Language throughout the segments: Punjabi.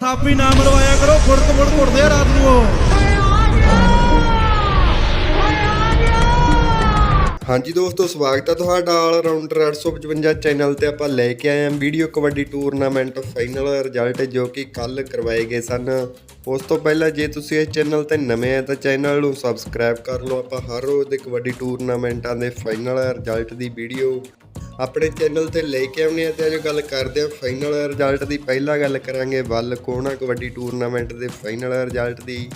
ਥਾਪੀ ਨਾ ਮਰਵਾਇਆ ਕਰੋ ਫੁੜਕ ਫੁੜਕ ਉੱਠਦੇ ਆ ਰਾਤ ਨੂੰ ਹਾਂਜੀ ਦੋਸਤੋ, ਸਵਾਗਤ ਹੈ ਤੁਹਾਡਾ ਆਲ ਰਾਉਂਡਰ 855 ਚੈਨਲ ਤੇ ਆਪਾਂ ਲੈ ਕੇ ਆਏ ਹਾਂ video kabaddi tournament final result ਜੋ ਕਿ ਕੱਲ ਕਰਵਾਏ ਗਏ ਸਨ। ਉਸ ਤੋਂ ਪਹਿਲਾਂ ਜੇ ਤੁਸੀਂ ਇਸ ਚੈਨਲ ਤੇ ਨਵੇਂ ਆ ਤਾਂ ਚੈਨਲ ਨੂੰ ਸਬਸਕ੍ਰਾਈਬ ਕਰ ਲਓ। ਆਪਾਂ ਹਰ ਰੋਜ਼ ਦੇ ਕਬੱਡੀ ਟੂਰਨਾਮੈਂਟਾਂ ਦੇ ਫਾਈਨਲ ਰਿਜ਼ਲਟ ਦੀ ਵੀਡੀਓ ਆਪਣੇ ਚੈਨਲ ਤੇ ਲੈ ਕੇ ਆਉਣੇ ਆ ਤੇ ਅੱਜ ਗੱਲ ਕਰਦੇ ਆ ਫਾਈਨਲ ਰਿਜ਼ਲਟ ਦੀ। ਪਹਿਲਾਂ ਗੱਲ ਕਰਾਂਗੇ ਵੱਲ, ਕੋਣਾ ਕਬੱਡੀ ਟੂਰਨਾਮੈਂਟ ਦੇ ਫਾਈਨਲ ਰਿਜ਼ਲਟ ਦੀ।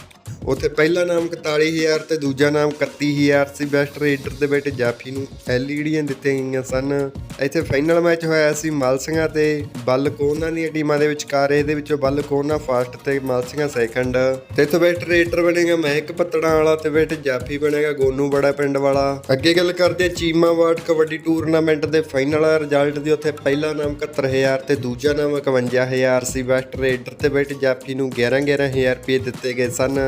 ਉੱਥੇ ਪਹਿਲਾ ਨਾਮ 41000 ਤੇ ਦੂਜਾ ਨਾਮ 31000 ਸੀ ਬੈਸਟ ਰੇਡਰ ਦੇ ਵਿੱਚ ਜਾਫੀ ਨੂੰ ਐਲਈਡੀਆਂ ਦਿੱਤੀਆਂ ਗਈਆਂ ਸਨ। ਇੱਥੇ ਫਾਈਨਲ ਮੈਚ ਹੋਇਆ ਸੀ ਮਲਸੀਆਂ ਤੇ ਬੱਲ ਕੋਨਾ ਦੀਆਂ ਟੀਮਾਂ ਦੇ ਵਿਚਕਾਰ। ਇਹਦੇ ਵਿੱਚੋਂ ਬੱਲ ਕੋਨਾ ਫਸਟ ਤੇ ਮਲਸੀਆਂ ਸੈਕੰਡ ਤੇ ਇੱਥੇ ਬੈਸਟ ਰੇਡਰ ਬਣੇਗਾ ਮਹਿਕ ਪੱਤੜਾਂ ਵਾਲਾ ਤੇ ਬੈਸਟ ਜਾਫੀ ਬਣੇਗਾ ਗੋਨੂ ਬੜਾ ਪਿੰਡ ਵਾਲਾ। ਅੱਗੇ ਗੱਲ ਕਰਦੇ ਚੀਮਾ ਵਾਰਡ ਕਬੱਡੀ ਟੂਰਨਾਮੈਂਟ ਦੇ ਫਾਈਨਲ ਰਿਜ਼ਲਟ ਦੀ। ਉੱਥੇ ਪਹਿਲਾ ਨਾਮ 71000 ਤੇ ਦੂਜਾ ਨਾਮ 51000 ਸੀ। ਬੈਸਟ ਰੇਡਰ ਤੇ ਬੈਸਟ ਜਾਫੀ ਨੂੰ 11 11000 ਰੁਪਏ ਦਿੱਤੇ ਗਏ ਸਨ।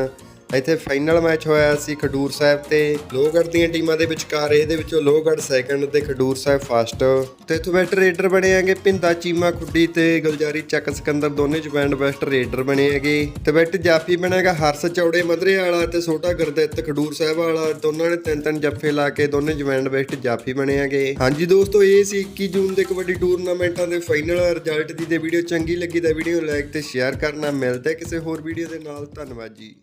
ਇੱਥੇ ਫਾਈਨਲ ਮੈਚ ਹੋਇਆ ਸੀ ਖਡੂਰ ਸਾਹਿਬ ਤੇ ਲੋਹਗੜ੍ਹ ਦੀਆਂ ਟੀਮਾਂ ਦੇ ਵਿਚਕਾਰ, ਇਹਦੇ ਵਿੱਚੋਂ ਲੋਹਗੜ੍ਹ ਸੈਕੰਡ ਤੇ ਖਡੂਰ ਸਾਹਿਬ ਫਸਟ ਤੇ ਇੱਥੋਂ ਬੈਸਟ ਰੇਡਰ ਬਣੇ ਹੈਗੇ ਪਿੰਦਾ ਚੀਮਾ, ਖੁੱਡੀ ਤੇ ਗੁਲਜਾਰੀ, ਚੱਕ ਸਿਕੰਦਰ, ਦੋਨੇ ਚ ਬੈਸਟ ਰੇਡਰ ਬਣੇ ਹੈਗੇ। ਤੇ ਬੈਟ ਜਾਫੀ ਬਣੇਗਾ ਹਰਸ ਚੌੜੇ ਮਧਰੇ ਵਾਲਾ ਤੇ ਛੋਟਾ ਗੁਰਦਿੱਤ ਖਡੂਰ ਸਾਹਿਬ ਵਾਲਾ। ਦੋਨਾਂ ਨੇ ਤਿੰਨ ਤਿੰਨ ਜੱਫੇ ਲਾ ਕੇ ਦੋਨੇ ਜਵੈਂਡ ਬੈਸਟ ਜਾਫੀ ਬਣੇ ਹੈਗੇ। ਹਾਂਜੀ ਦੋਸਤੋ, ਇਹ ਸੀ 21 ਜੂਨ ਦੇ ਕਬੱਡੀ ਟੂਰਨਾਮੈਂਟਾਂ ਦੇ ਫਾਈਨਲ ਰਿਜ਼ਲਟ ਦੀ। ਤੇ ਵੀਡੀਓ ਚੰਗੀ ਲੱਗੀ ਤਾਂ ਵੀਡੀਓ ਲਾਈਕ ਤੇ ਸ਼ੇਅਰ ਕਰਨਾ। ਮਿਲਦਾ ਕਿਸੇ ਹੋਰ ਵੀਡੀਓ ਦੇ ਨਾਲ। ਧੰਨਵਾਦ ਜੀ।